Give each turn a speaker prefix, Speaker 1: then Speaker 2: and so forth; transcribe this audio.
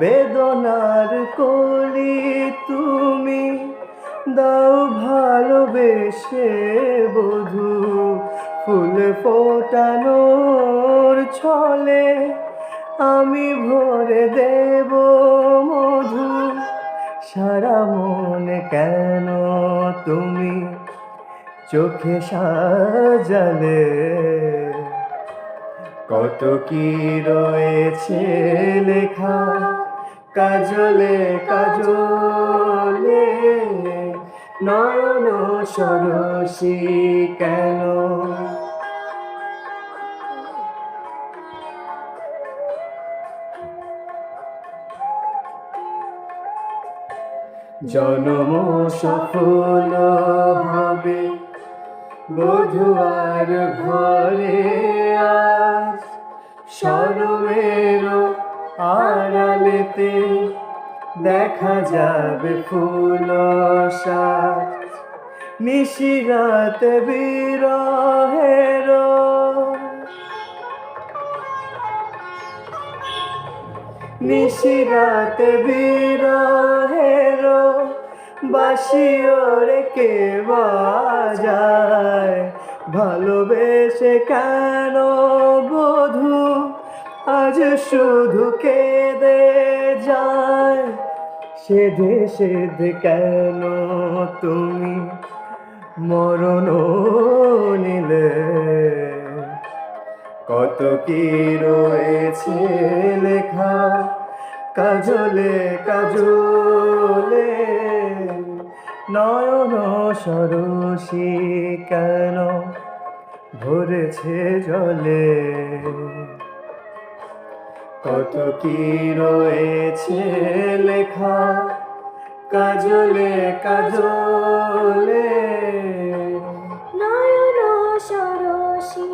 Speaker 1: বেদনার কলি তুমি দাও ভালোবেসে বধু, ফুল ফোটানোর ছলে আমি ভরে দেব মধু। সারা মনে কেন তুমি চোখে সাজালে? কত কি রয়েছে লেখা কাজলে কাজলে। নয়ন সরসী কেন? জনম সফল হবে বধুয়ার ঘরে আজ। সরমের আড়ালেতে দেখা যাবে ফুল নিশিরাতে বিরহের নিশিরাতে বিরহের বাসিওরে কে বাজায়? ভালোবেসে কেন আজ শুধু কেঁদে যায় সেধে সেধে কেন তুমি মরণ নিলে? কত কি রয়েছে লেখা কাজলে কাজলে? নয়ন সরসী কেন ভরেছে জলে? কত কি রয়েছে লেখা? কাজলে কাজলে। নয়ন সরসী